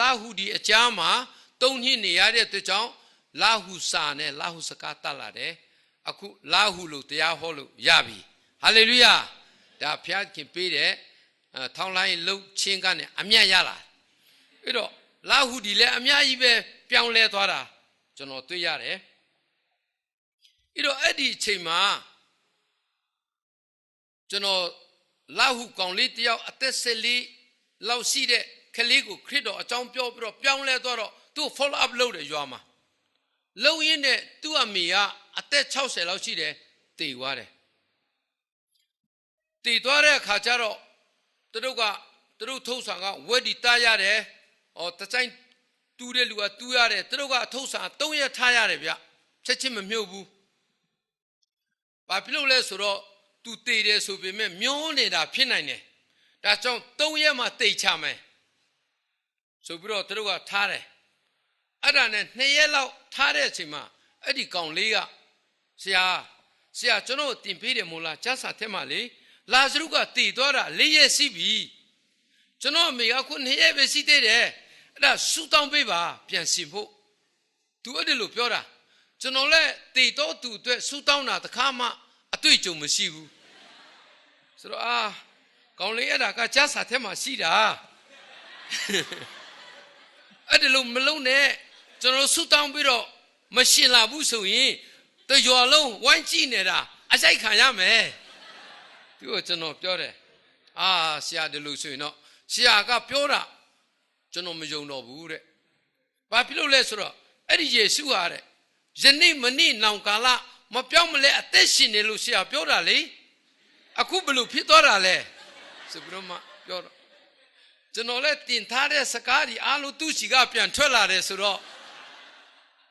လာဟုဒီအကြားမှာသုံးနှစ်နေရတဲ့အတွက်ကြောင့်လာဟုစာနဲ့လာဟုစကားတတ်လာတယ်အခုလာဟုလို့တရားဟောလို့ရပြီဟာလေလုယာဒါဘုရားခင်ပေးတဲ့အဲထောင်းလိုင်းလှုပ်ချင်းကနေအမျက်ရလာအဲ့တော့လာဟုဒီလည်းအများကြီးပဲပြောင်းလဲသွားတာကျွန်တော်တွေ့ရတယ်အဲ့တော့အဲ့ဒီအချိန်မှာကျွန်တော်လာဟုကောင်လေးတယောက်အသက်၁၄လောက်ရှိတဲ့ ကလေးကိုခရစ်တော်အကြောင်းပြောပြီးတော့ပြောင်းလဲသွားတော့သူ့ follow up လုပ်တယ်ရွာမှာလုပ်ရင်းနဲ့သူ့အမေကအသက်60လောက်ရှိတယ်တည်သွားတယ်တည်သွားတဲ့အခါကျတော့သူတို့ကသူတို့ထုံးဆောင်ကဝက်ဒီတားရတယ်ဟောတဆိုင်တူးတဲ့လူကတူးရတယ်သူတို့ကထုံးဆောင်၃ရက်ထားရတယ်ဗျချက်ချင်းမမြုပ်ဘူးဘာဖြစ်လို့လဲဆိုတော့သူတည်တယ်ဆိုပေမဲ့မျောနေတာဖြစ်နိုင်တယ်ဒါကြောင့်၃ရက်မှတိတ်ချမယ် ဆိုပြီးတော့သူတို့ကထားတယ်အဲ့ဒါနဲ့2ရက်လောက်ထားတဲ့အချိန်မှာအဲ့ဒီကောင်လေးကဆရာဆရာကျွန်တော်တင်ပေးတယ်မို့လားကျဆာထဲမှာလေလာဇရုကတည်သွားတာ၄ရက်ရှိပြီကျွန်တော်အမေကခု2ရက်ပဲရှိသေးတယ်အဲ့ဒါဆူတောင်းပေးပါပြန်စင်ဖို့သူအဲ့ဒီလိုပြောတာကျွန်တော်လည်းတည်တော့သူအတွက်ဆူတောင်းတာတခါမှအတွေ့အကြုံမရှိဘူးဆိုတော့အာကောင်လေးအဲ့ဒါကကျဆာထဲမှာရှိတာ အဲ့ဒီလိုမလုံးနဲ့ကျွန်တော်ဆူတောင်းပြီးတော့မရှင်လာဘူးဆိုရင်တရွာလုံးဝိုင်းကြည့်နေတာအစိုက်ခံရမယ်သူကကျွန်တော်ပြောတယ်အာဆရာဒီလိုဆိုရင်တော့ဆရာကပြောတာကျွန်တော်မယုံတော့ဘူးတဲ့ဘာဖြစ်လို့လဲဆိုတော့အဲ့ဒီယေရှုဟာတဲ့ယနေ့မနေ့နောင်ကာလမပြောင်းမလဲအသက်ရှင်နေလို့ဆရာပြောတာလေအခုဘယ်လိုဖြစ်သွားတာလဲဆိုပြီးတော့မှပြောတော့ ကျွန်တော်လည်းတင်ထားတဲ့စကားဒီအားလုံးသူ့စီကပြန်ထွက်လာတယ်ဆိုတော့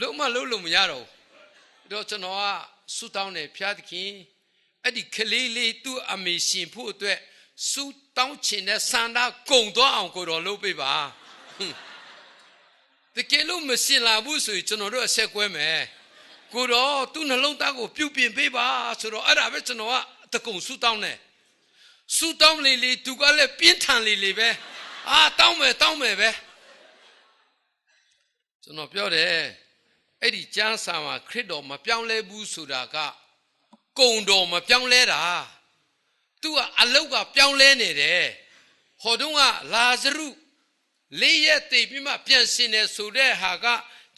လုံးမလုံးလို့မရတော့ဘူးတော့ကျွန်တော်ကဆူတောင်းတယ်ဖျားသခင်အဲ့ဒီကလေးလေးသူ့အမေရှင်ဖို့အတွက်ဆူတောင်းချင်တဲ့ဆန္ဒကုံသွားအောင်ကိုတော်လုပ်ပေးပါတကယ်လို့မရှင်လာဘူးဆိုရင်ကျွန်တော်တို့အဆက်ကွဲမယ်ကိုတော်သူ့နှလုံးသားကိုပြုတ်ပြင်ပေးပါဆိုတော့အဲ့ဒါပဲကျွန်တော်ကတကုံဆူတောင်းတယ်ဆူတောင်းလေလေသူကလည်းပြင်းထန်လေလေပဲ အာတောင်းမယ်တောင်းမယ်ပဲကျွန်တော်ပြောတယ်အဲ့ဒီကျမ်းစာမှာခရစ်တော်မပြောင်းလဲဘူးဆိုတာကကုံတော်မပြောင်းလဲတာသူကအလုတ်ကပြောင်းလဲနေတယ်ဟောတုန်းကလာဇရုလေးရက်တည်ပြီးမှပြန်ရှင်တယ်ဆိုတဲ့ဟာက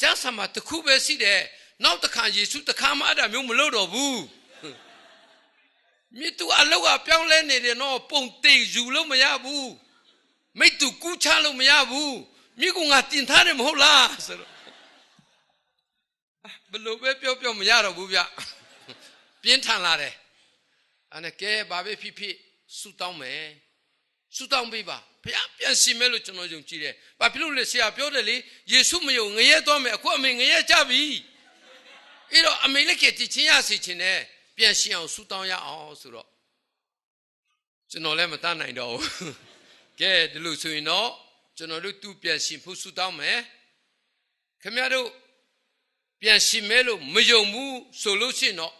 ကျမ်းစာမှာတစ်ခုပဲရှိတယ်နောက်တစ်ခါယေရှုတစ်ခါမှအဲ့ဒါမျိုးမလုပ်တော့ဘူးမြစ်သူအလုတ်ကပြောင်းလဲနေတယ်နော်ပုံတိတ်ယူလို့မရဘူး မိတ်သူကူးချလို့မရဘူးမိကငါတင်ထားတယ်မဟုတ်လားဆိုတော့ဘလို့ပဲပြောပြောမရတော့ဘူးဗျပြင်းထန်လာတယ်အဲ့နဲ့ကဲဘာပဲဖြစ်ဖြစ်ဆူတောင်းမယ်ဆူတောင်းပေးပါဘုရားပြန်ရှင်မဲလို့ကျွန်တော်ယုံကြည်တယ်ဘာဖြစ်လို့လဲဆရာပြောတယ်လေယေရှုမယုံငရဲသွားမယ်အခုအမေငရဲကြပြီအဲ့တော့အမေလည်းကတည်ချင်းရစီချင်းနဲ့ပြန်ရှင်အောင်ဆူတောင်းရအောင်ဆိုတော့ကျွန်တော်လည်းမတတ်နိုင်တော့ဘူး ကဲဒီလိုဆိုရင်တော့ကျွန်တော်တို့သူ့ပြန်ရှင်ဖို့ဆူတောင်းမယ်ခင်ဗျားတို့ပြန်ရှင်မဲလို့မယုံဘူးဆိုလို့ရှိရင်တော့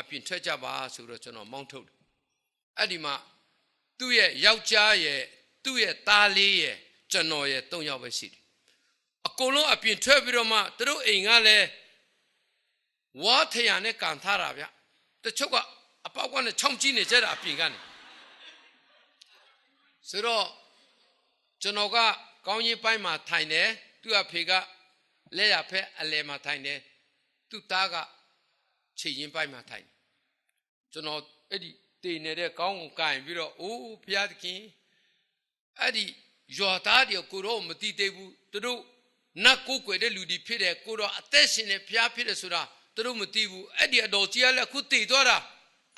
အပြင်ထွက်ကြပါဆိုတော့ကျွန်တော်မောင်းထုတ်တယ်အဲ့ဒီမှာသူ့ရဲ့ယောက်ျားရဲ့သူ့ရဲ့သားလေးရဲ့ကျွန်တော်ရဲ့၃ယောက်ပဲရှိတယ်အကုန်လုံးအပြင်ထွက်ပြီးတော့မှသူတို့အိမ်ကလည်းဝါထရံနဲ့ကန်ထားတာဗျတချို့ကအပေါက်ကနဲ့ချောင်းကြီးနေကြတာအပြင်ကနေ ဆိုတော့ကျွန်တော်ကကောင်းရင်ပိုင်းမှာထိုင်တယ်သူ့အဖေကလက်ရဖက်အလဲမှာထိုင်တယ်သူ့သားကခြေရင်ပိုင်းမှာထိုင်တယ်ကျွန်တော်အဲ့ဒီတည်နေတဲ့ကောင်းကိုကင်ပြီးတော့အိုးဘုရားသခင်အဲ့ဒီရွာသားတွေကိုတော့မတိသေးဘူးသူတို့နတ်ကိုကွယ်တဲ့လူတွေဖြစ်တယ်ကိုတော့အသက်ရှင်နေဘုရားဖြစ်တယ်ဆိုတာသူတို့မသိဘူးအဲ့ဒီအတော်ကြီးကလည်းခုတည်သွားတာ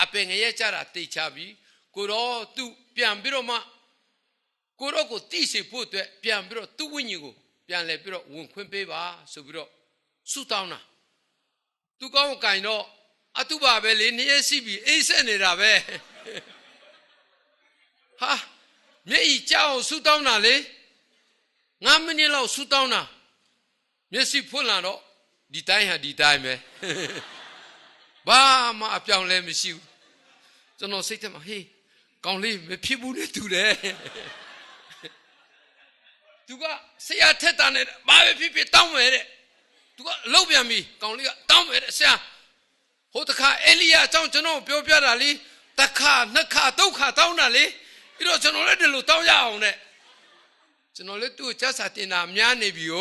အပင်ငရဲကြတာတိတ်ချပြီကိုတော့သူပြန်ပြီးတော့မှ ကိုတော့ကိုတိစေဖို့အတွက်ပြန်ပြီးတော့သူ့ဝိညာဉ်ကိုပြန်လဲပြီးတော့ဝင်ခွင့်ပေးပါဆိုပြီးတော့ဆုတောင်းတာသူကောင်းကိုကင်တော့အတုပါပဲလေနေ့ရက်ရှိပြီအိတ်ဆက်နေတာပဲဟာမျက်ဤကြောက်ဆူတောင်းတာလေ9မိနစ်လောက်ဆူတောင်းတာမျက်စိဖွင့်လာတော့ဒီတိုင်းဟာဒီတိုင်းပဲဘာမှအပြောင်းလဲမရှိဘူးကျွန်တော်စိတ်ထဲမှာဟေးကောင်းလေးမဖြစ်ဘူးနဲ့တူတယ် သူကဆရာထက်တာနဲ့ဘာပဲဖြစ်ဖြစ်တောင်းမယ်တဲ့သူကအလုပ်ပြန်ပြီကောင်လေးကတောင်းမယ်တဲ့ဆရာဟိုတခါအေလိယအကြောင်းကျွန်တော်ပြောပြတာလေတစ်ခါနှစ်ခါသုံးခါတောင်းတာလေပြီးတော့ကျွန်တော်လည်းဒီလိုတောင်းရအောင်တဲ့ကျွန်တော်လည်းသူ့ကိုချက်စာတင်တာများနေပြီ哦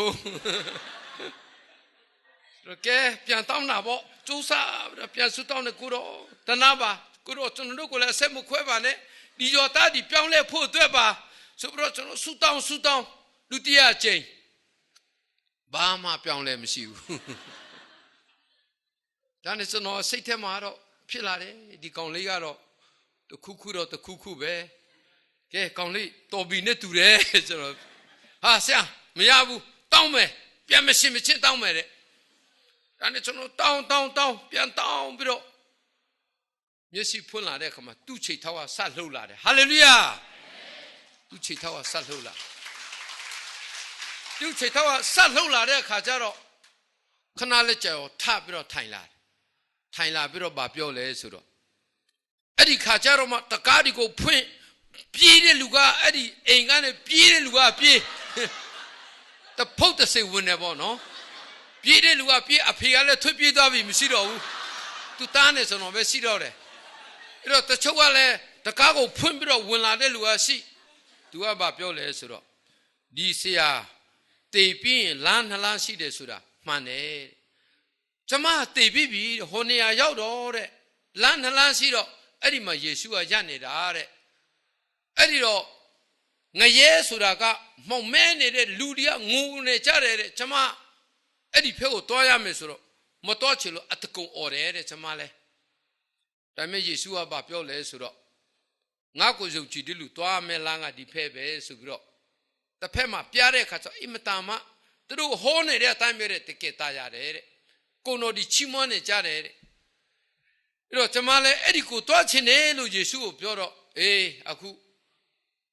တော့ကဲပြန်တောင်းတာပေါ့စူးစားပြီးတော့ပြန်ဆူတောင်းတဲ့ကိုတော့တနာပါကိုတော့ကျွန်တော်တို့ကိုလည်းအဆက်မခွဲပါနဲ့ဒီကျော်သားဒီပြောင်းလဲဖို့အတွက်ပါဆိုပြီးတော့ကျွန်တော်ဆူတောင်းဆူတောင်း ဒုတိယအကြိမ်ဘာမှပြောင်းလဲမရှိဘူးဒါနဲ့ကျွန်တော်စိတ်ထဲမှာတော့ဖြစ်လာတယ်ဒီကောင်လေးကတော့တစ်ခုခုတော့တစ်ခုခုပဲကဲကောင်လေးတော်ပြီနဲ့တူတယ်ကျွန်တော်ဟာဆရာမရဘူးတောင်းမယ်ပြန်မရှင်းမချင်းတောင်းမယ်တဲ့ဒါနဲ့ကျွန်တော်တောင်းတောင်းတောင်းပြန်တောင်းပြီးတော့မျက်စိဖွင့်လာတဲ့အခါမှာသူ့ခြေထောက်ကဆက်လှုပ်လာတယ်ဟာလေလုယာသူ့ခြေထောက်ကဆက်လှုပ်လာ သူ့ခြေထောက်ကဆက်လှုပ်လာတဲ့အခါကျတော့ခဏလက်ကြော်ထပြီးတော့ထိုင်လာတယ်ထိုင်လာပြီးတော့ဗာပြောလဲဆိုတော့အဲ့ဒီခါကျတော့မှတကားဒီကိုဖွင့်ပြေးတဲ့လူကအဲ့ဒီအိမ်ကနေပြေးတဲ့လူကပြေးတဖုတ်တစိဝင်နေပေါ့နော်ပြေးတဲ့လူကပြေးအဖေကလည်းထွတ်ပြေးသွားပြီမရှိတော့ဘူးသူတားနေဆိုတော့ပဲရှိတော့တယ်အဲ့တော့တချို့ကလည်းတကားကိုဖွင့်ပြီးတော့ဝင်လာတဲ့လူကရှိသူကဘာပြောလဲဆိုတော့ဒီဆရာ တေပြီးရင်လမ်းနှလားရှိတယ်ဆိုတာမှန်တယ်ကျမတေပြီးပြီဟိုနေရာရောက်တော့တဲ့လမ်းနှလားရှိတော့အဲ့ဒီမှာယေရှုကရနေတာတဲ့အဲ့ဒီတော့ငရဲဆိုတာကမှောင်မဲနေတဲ့လူတွေကငုံနေကြတယ်တဲ့ကျမအဲ့ဒီဖက်ကိုတွားရမယ်ဆိုတော့မတွားချင်လို့အတကုံអော်တယ်တဲ့ကျွန်မလဲဒါပေမဲ့ယေရှုကဘာပြောလဲဆိုတော့ငါကိုယုံကြည်တယ်လို့တွားမယ်လားငါဒီဖက်ပဲဆိုပြီးတော့ တစ်ဖက်မှာပြတဲ့အခါကျအင်မတန်မှသူတို့ဟောနေတဲ့အတိုင်းပဲတကယ်တရားတယ်တဲ့ကိုတော်ဒီချီးမွမ်းနေကြတယ်တဲ့အဲ့တော့ကျွန်မလည်းအဲ့ဒီကိုတွားချင်တယ်လို့ယေရှုကိုပြောတော့အေးအခု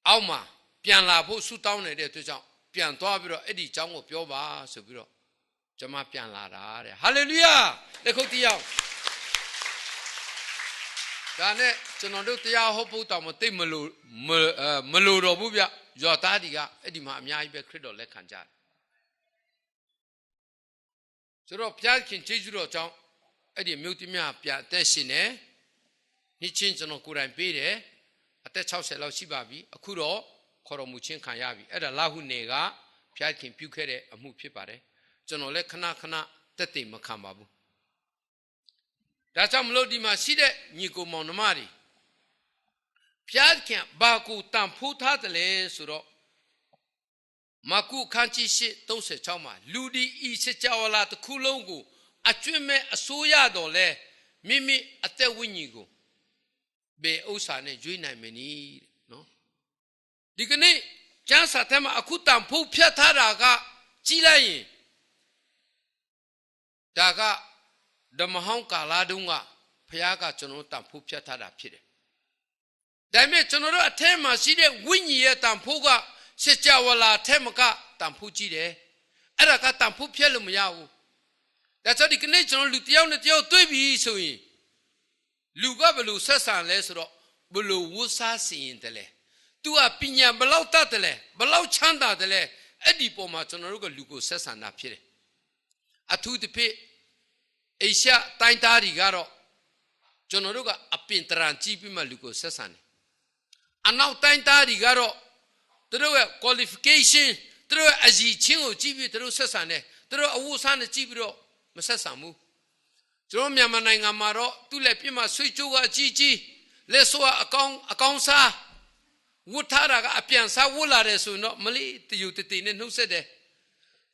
အောက်မှာပြန်လာဖို့ဆုတောင်းနေတဲ့အတွက်ကြောင့်ပြန်သွားပြီးတော့အဲ့ဒီအကြောင်းကိုပြောပါဆိုပြီးတော့ကျွန်မပြန်လာတာတဲ့ဟာလေလုယာလက်ခုပ်တီးအောင်ဒါနဲ့ကျွန်တော်တို့တရားဟောဖို့တောင်မသိမလို့မလို့တော့ဘူးဗျ ယောသားဒီကအဲ့ဒီမှာအများကြီးပဲခရစ်တော်လက်ခံကြတယ်ဆိုတော့ဘုရားခင်ကျေးဇူးတော်ကြောင့်အဲ့ဒီမြို့တိမြပြအသက်ရှင်နေနေ့ချင်းကျွန်တော်ကိုယ်တိုင်ပေးတယ်အသက်60လောက်ရှိပါပြီအခုတော့ခေါ်တော်မူခြင်းခံရပြီအဲ့ဒါလာဟုနေကဘုရားခင်ပြုခဲ့တဲ့အမှုဖြစ်ပါတယ်ကျွန်တော်လည်းခဏခဏတက်တိမ်မခံပါဘူးဒါကြောင့်မလို့ဒီမှာရှိတဲ့ညီကိုမောင်နှမတွေ ဖျားခင်ဘာကူတန်ဖိုးထားတယ်လဲဆိုတော့မကုခန်းကြီးရှိ36မှာလူဒီဤစကြဝဠာတစ်ခုလုံးကိုအကျွင့်မဲ့အစိုးရတော်လဲမိမိအသက်ဝိညာဉ်ကိုဘေဥစ္စာနဲ့ရွေးနိုင်မနီးတဲ့နော်ဒီကနေ့ကျမ်းစာထဲမှာအခုတန်ဖိုးဖြတ်ထားတာကကြီးလိုက်ရင်ဒါကဓမ္မဟောင်းကာလာတုန်းကဖခင်ကကျွန်တော်တန်ဖိုးဖြတ်ထားတာဖြစ်တယ်။ ဒါပေမဲ့ကျွန်တော်တို့အထက်မှာရှိတဲ့ဝိညာဉ်ရဲ့တန်ဖိုးကစကြဝဠာထဲမှာကတန်ဖိုးကြီးတယ်။အဲ့ဒါကတန်ဖိုးဖြတ်လို့မရဘူး။ဒါကြောင့်ဒီကနေ့ကျွန်တော်လူတစ်ယောက်နဲ့တစ်ယောက်တွေ့ပြီဆိုရင်လူကဘယ်လိုဆက်ဆံလဲဆိုတော့ဘယ်လိုဝတ်စားစီရင်တယ်လဲ။ तू ကပညာဘယ်လောက်တတ်တယ်လဲဘယ်လောက်ချမ်းသာတယ်လဲအဲ့ဒီပုံမှာကျွန်တော်တို့ကလူကိုဆက်ဆံတာဖြစ်တယ်။အထူးသဖြင့်အေရှားတိုင်းသားတွေကတော့ကျွန်တော်တို့ကအပင်တရံကြည့်ပြီးမှလူကိုဆက်ဆံတယ် အနောက်တိုင်းသားတွေကတော့သူတို့ရဲ့ qualification သူတို့ရဲ့အကြီးချင်းကိုကြည့်ပြီးသူတို့ဆက်ဆံတယ်သူတို့အဝတ်အစားနဲ့ကြည့်ပြီးတော့မဆက်ဆံဘူးကျွန်တော်မြန်မာနိုင်ငံမှာတော့သူ့လက်ပြမှာဆွေကြိုးကအကြီးကြီးလက်ဆိုးကအကောင်အကောင်စားဝတ်ထားတာကအပြန်စားဝတ်လာတယ်ဆိုရင်တော့မလေးတယူတတီနဲ့နှုတ်ဆက်တယ်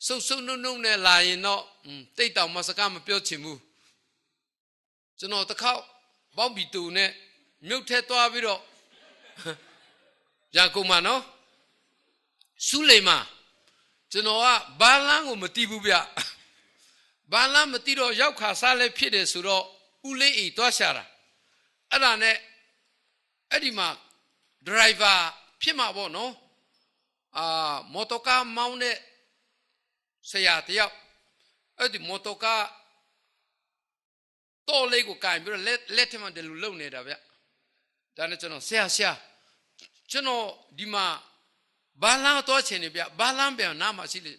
စုပ်စုပ်နုံနုံနဲ့လာရင်တော့อืมတိတ်တောင်မစကားမပြောချင်ဘူးကျွန်တော်တစ်ခေါက်ပေါင်းဘီတူနဲ့မြုပ်ထဲသွားပြီးတော့ ရန်ကုန်မှာနော်စုလိမ်မှာကျွန်တော်ကဘာလန်းကိုမတီးဘူးဗျဘာလန်းမတီးတော့ရောက်ခါစားလဲဖြစ်တယ်ဆိုတော့ဦးလေးအိသွားရှာတာအဲ့ဒါနဲ့အဲ့ဒီမှာဒရိုင်ဘာဖြစ်မှာပေါ့နော်အာမော်တော်ကားမောင်းတဲ့ဆရာတယောက်အဲ့ဒီမော်တော်ကားတော်လေးကိုကင်ပြီးတော့လက်လက်ထမတယ်လို့လုံနေတာဗျ ဒါနဲ့ကျွန်တော်ဆရာဆရာကျွန်တော်ဒီမှာဘာလန်းတော့ချင်နေဗျဘာလန်းပြန်နားမှာရှိလေ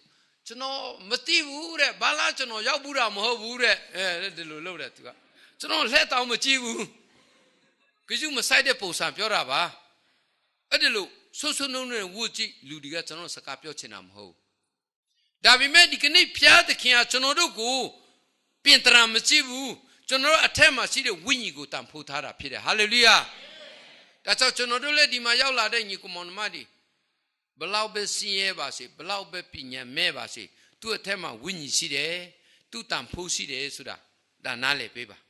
ကျွန်တော်မသိဘူးတဲ့ဘာလန်းကျွန်တော်ရောက်ဘူးတာမဟုတ်ဘူးတဲ့အဲဒီလိုလုပ်တယ်သူကကျွန်တော်လက်တောင်မကြည့်ဘူးကြည့်မဆိုင်တဲ့ပုံစံပြောတာပါအဲ့ဒီလိုဆွဆွနှုံးနဲ့ဝှကြည့်လူတွေကကျွန်တော်စကားပြောချင်တာမဟုတ်ဒါပေမဲ့ဒီကနေ့ဖျားသခင်ကကျွန်တော်တို့ကိုပြင်တရာမကြည့်ဘူးကျွန်တော်တို့အထက်မှာရှိတဲ့ဝိညာဉ်ကိုတန်ဖိုးထားတာဖြစ်တယ်ဟာလေလုယာ ဒါကြောင့်ကျွန်တော်တို့လည်းဒီမှာရောက်လာတဲ့ညီကောင်မောင်နှမတွေဘလောက်ပဲစင်းရဲပါစေဘလောက်ပဲပညာမဲ့ပါစေသူ့အထက်မှာဝိညာဉ်ရှိတယ်သူ့တန်ဖိုးရှိတယ်ဆိုတာဒါနားလည်ပေးပါဒါ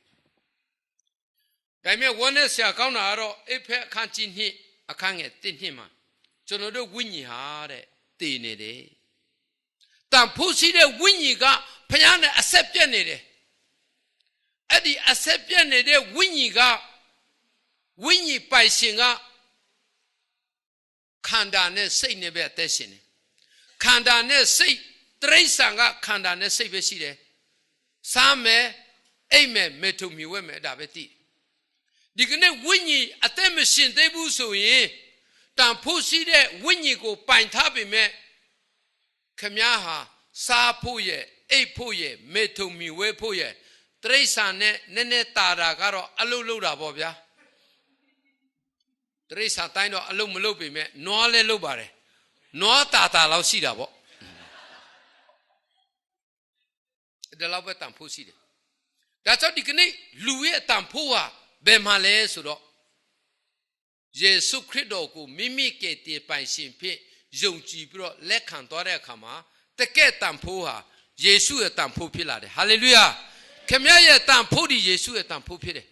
ပေမဲ့ဝန်းနဲ့ဆရာကောင်းတာကတော့အိဖက်အခန်းကြီးနှစ်အခန်းငယ်တစ်နှစ်မှာကျွန်တော်တို့ဝိညာဉ်ဟာတဲ့တည်နေတယ်တန်ဖိုးရှိတဲ့ဝိညာဉ်ကဖျားနဲ့အဆက်ပြတ်နေတယ်အဲ့ဒီအဆက်ပြတ်နေတဲ့ဝိညာဉ်က ဝိညာဉ်ပိုင်ရှင်ကခန္ဓာနဲ့စိတ်နဲ့ပဲအသက်ရှင်တယ်ခန္ဓာနဲ့စိတ်တရိษံကခန္ဓာနဲ့စိတ်ပဲရှိတယ်စားမယ်အိမ်မယ်မေထုံမြဝဲမယ်ဒါပဲသိဒီကနေ့ဝိညာဉ်အသက်မရှင်သေးဘူးဆိုရင်တန်ဖို့ရှိတဲ့ဝိညာဉ်ကိုပိုင်ထားပေမဲ့ခမည်းဟာစားဖို့ရဲ့အိတ်ဖို့ရဲ့မေထုံမြဝဲဖို့ရဲ့တရိษံနဲ့နည်းနည်းတာတာကတော့အလုတ်လုတ်တာပေါ့ဗျာ တရိษံတိုင်းတော့အလုတ်မလုတ်ပေမဲ့နွားလဲလုတ်ပါတယ်နွားတာတာလောက်ရှိတာပေါ့ဒါလောက်ပဲတန်ဖို့ရှိတယ်ဒါကြောင့်ဒီကနေ့လူရဲ့တန်ဖို့ဟာဘယ်မှာလဲဆိုတော့ယေရှုခရစ်တော်ကိုမိမိကယ်တင်ပိုင်ရှင်ဖြစ်ယုံကြည်ပြီးတော့လက်ခံသွားတဲ့အခါမှာတကယ်တန်ဖို့ဟာယေရှုရဲ့တန်ဖို့ဖြစ်လာတယ်ဟာလေလုယာခမရရဲ့တန်ဖို့ဒီယေရှုရဲ့တန်ဖို့ဖြစ်တယ်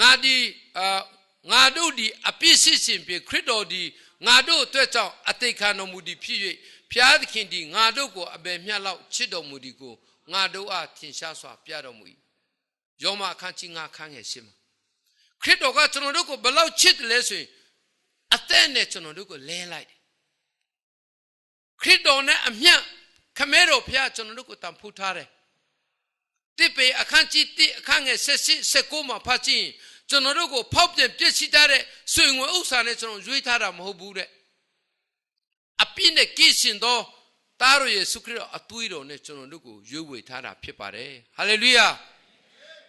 ငါဒီအာ ငါတို့ဒီအပြစ်ရှိရှင်ဖြစ်ခရစ်တော်ဒီငါတို့အတွက်ကြောင့်အသေးခံတော်မူသည်ဖြစ်၍ဖျားသခင်ဒီငါတို့ကိုအဘယ်မျှလောက်ချစ်တော်မူသည်ကိုငါတို့အားထင်ရှားစွာပြတော်မူ၏ယောမအခန်းကြီးငါခန်းငယ်ရှင်းမှာခရစ်တော်ကကျွန်တော်တို့ကိုဘယ်လောက်ချစ်တယ်လဲဆိုရင်အသက်နဲ့ကျွန်တော်တို့ကိုလဲလိုက်တယ်ခရစ်တော်နဲ့အမျှခမဲတော်ဖျားကျွန်တော်တို့ကိုတန်ဖိုးထားတယ်တစ်ပေအခန်းကြီးတစ်အခန်းငယ်ဆက်စစ်ဆက်ကိုမှာဖတ်ကြည့်ရင် ကျွန်တော်တို့ကိုဖောက်ပြန်ပြစ်စီထားတဲ့ဆွေငွေဥစ္စာနဲ့ကျွန်တော်ရွေးထားတာမဟုတ်ဘူးတဲ့အပြစ်နဲ့ကိရှင်သောသားတော်ယေရှုခရစ်တော်အသွေးတော်နဲ့ကျွန်တော်တို့ကိုရွေးဝေထားတာဖြစ်ပါတယ်ဟာလေလုယာ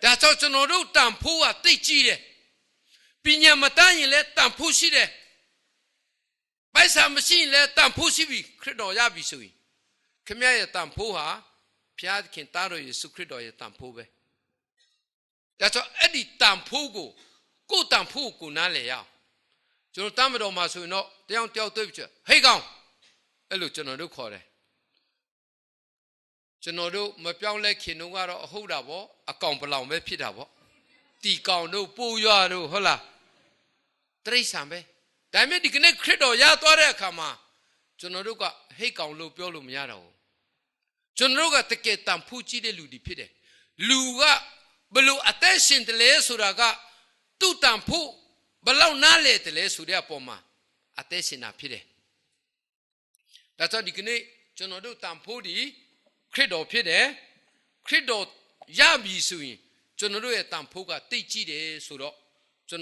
ဒါကြောင့်ကျွန်တော်တို့တန်ဖိုးကတိတ်ကြီးတယ်ပညာမတတ်ရင်လည်းတန်ဖိုးရှိတယ်ပိုက်ဆံမရှိရင်လည်းတန်ဖိုးရှိပြီခရစ်တော်ရပြီဆိုရင်ခမရရဲ့တန်ဖိုးဟာဘုရားခင်သားတော်ယေရှုခရစ်တော်ရဲ့တန်ဖိုးပဲ ဒါကြောင့်အဲ့ဒီတန်ဖိုးကိုကိုယ်တန်ဖိုးကိုနားလည်ရအောင်ကျွန်တော်တမ်းမတော်မှာဆိုရင်တော့တယောက်တယောက်တွေ့ပြီဟေးကောင်အဲ့လိုကျွန်တော်တို့ခေါ်တယ်ကျွန်တော်တို့မပြောင်းလဲခင်တော့ကတော့အဟုတ်တာပေါ့အကောင်ပလောင်ပဲဖြစ်တာပေါ့တီကောင်တို့ပိုးရွာတို့ဟုတ်လားတရိษံပဲဒါပေမဲ့ဒီကနေ့ခရစ်တော်ရသွားတဲ့အခါမှာကျွန်တော်တို့ကဟိတ်ကောင်လို့ပြောလို့မရတော့ဘူးကျွန်တော်တို့ကတကယ်တန်ဖူးကြည့်တဲ့လူတွေဖြစ်တယ်လူက ဘလို့အသက်ရှင်တယ်လဲဆိုတာကသူ့တန်ဖို့ဘလောက်နားလေတယ်လဲဆိုတဲ့အပေါ်မှာအသက်ရှင်တာဖြစ်တယ်ဒါကြောင့်ဒီကနေ့ကျွန်တော်တို့တန်ဖို့ဒီခရစ်တော်ဖြစ်တယ်ခရစ်တော်ရပြီဆိုရင်ကျွန်တော်တို့ရဲ့တန်ဖို့ကတိတ်ကြည့်တယ်ဆိုတော့